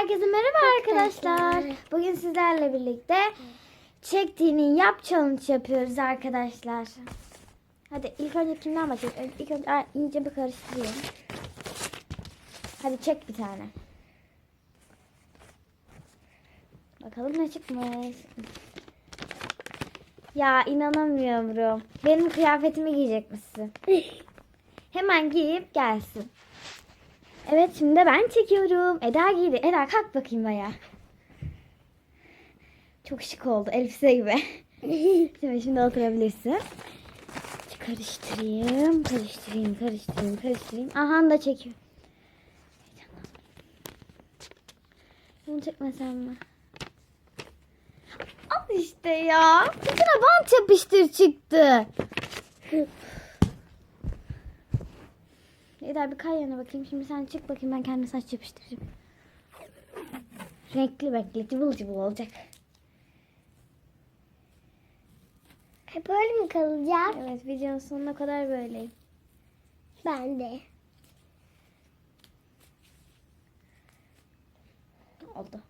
Herkese merhaba arkadaşlar. Bugün sizlerle birlikte çektiğinin yap challenge yapıyoruz arkadaşlar. Hadi ilk önce kimden başlayalım? İlk önce Aa, iyice bir karıştırayım. Hadi çek bir tane. Bakalım ne çıkmış. Ya inanamıyorum. Benim kıyafetimi giyecekmişsin. Hemen giyip gelsin. Evet şimdi de ben çekiyorum. Eda giydi. Eda kalk bakayım baya. Çok şık oldu. Elbise gibi. şimdi, şimdi oturabilirsin. Karıştırayım, karıştırayım, karıştırayım, karıştırayım. Aha da çekiyor. Bunu çekmesem mi? Al işte ya. Saçına bant yapıştır çıktı. Eda bir kay yana bakayım. Şimdi sen çık bakayım ben kendi saç yapıştıracağım. Renkli bekle cıvıl cıvıl olacak. Hep öyle mi kalacak? Evet videonun sonuna kadar böyleyim. Ben de. Oldu.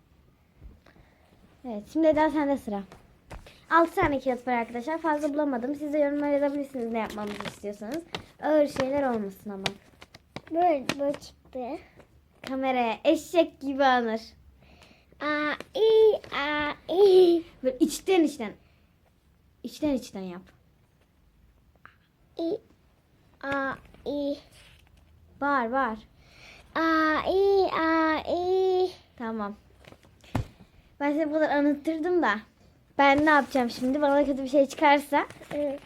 Evet şimdi Eda sende sıra. 6 tane kağıt var arkadaşlar. Fazla bulamadım. Siz de yorumlar yazabilirsiniz ne yapmamızı istiyorsanız. Ağır şeyler olmasın ama. Böyle böyle çıktı. Kameraya eşek gibi anır. A i a i Böyle içten içten. İçten içten yap. i a i Bağır bağır. a i a i Tamam. Ben seni bu kadar anıttırdım da. Ben ne yapacağım şimdi? Bana kötü bir şey çıkarsa. Hı.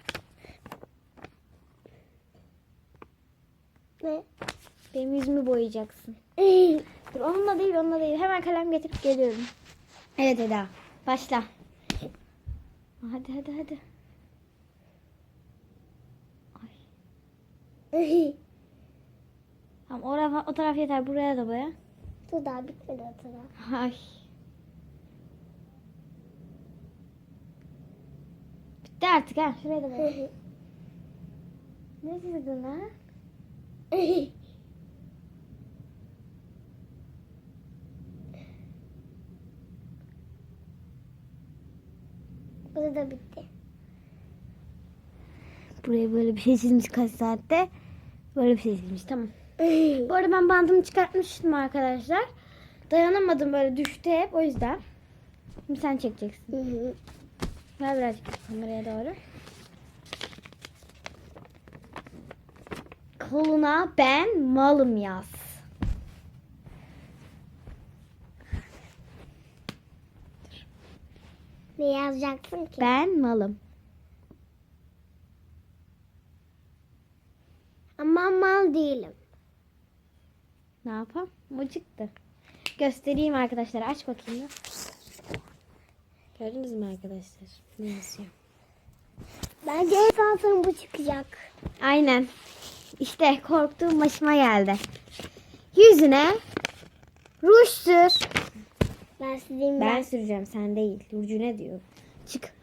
Ne? Benim yüzümü boyayacaksın. Dur onunla değil onunla değil. Hemen kalem getirip geliyorum. Evet Eda. Başla. Hadi hadi hadi. Ay. Tamam o, taraf, o taraf yeter. Buraya da boya. Dur daha bitmedi o taraf. Ay. Bitti artık ha. Şuraya da boya. ne çizdin ha? Bu da bitti. Buraya böyle bir şey çizmiş kaç saatte. Böyle bir şey çizmiş tamam. Bu arada ben bandımı çıkartmıştım arkadaşlar. Dayanamadım böyle düştü hep o yüzden. Şimdi sen çekeceksin. Hı hı. Ver birazcık kameraya doğru. Koluna ben malım yaz. Ne yazacaksın ki? Ben malım. Ama mal değilim. Ne yapalım? O çıktı. Göstereyim arkadaşlar. Aç bakayım da. Gördünüz mü arkadaşlar? Ne yazıyor? Bence en son bu çıkacak. Aynen. İşte korktuğum başıma geldi. Yüzüne ruj sür. Ben sizin Ben süreceğim sen değil. Ruju ne diyor? Çık.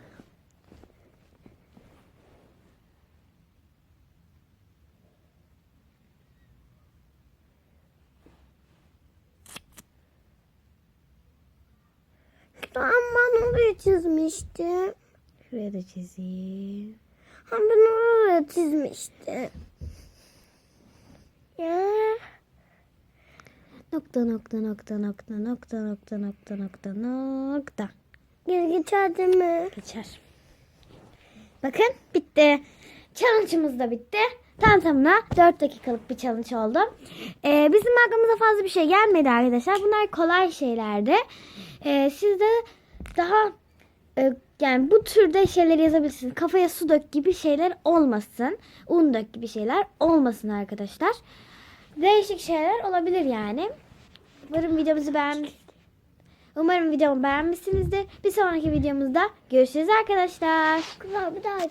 Ben, ben oraya çizmiştim. Şuraya da çizeyim. Ha ben oraya çizmiştim. Ya. Nokta nokta nokta nokta nokta nokta nokta nokta nokta. Geri geçerdi mi? Geçer. Bakın bitti. Challenge'ımız da bitti. Tam tamına 4 dakikalık bir challenge oldu. Ee, bizim aklımıza fazla bir şey gelmedi arkadaşlar. Bunlar kolay şeylerdi. Ee, siz de daha e, yani bu türde şeyler yazabilirsiniz. Kafaya su dök gibi şeyler olmasın. Un dök gibi şeyler olmasın arkadaşlar. Değişik şeyler olabilir yani. Umarım videomuzu beğenmiş. Umarım videomu beğenmişsinizdir. Bir sonraki videomuzda görüşürüz arkadaşlar. Kızlar bir daha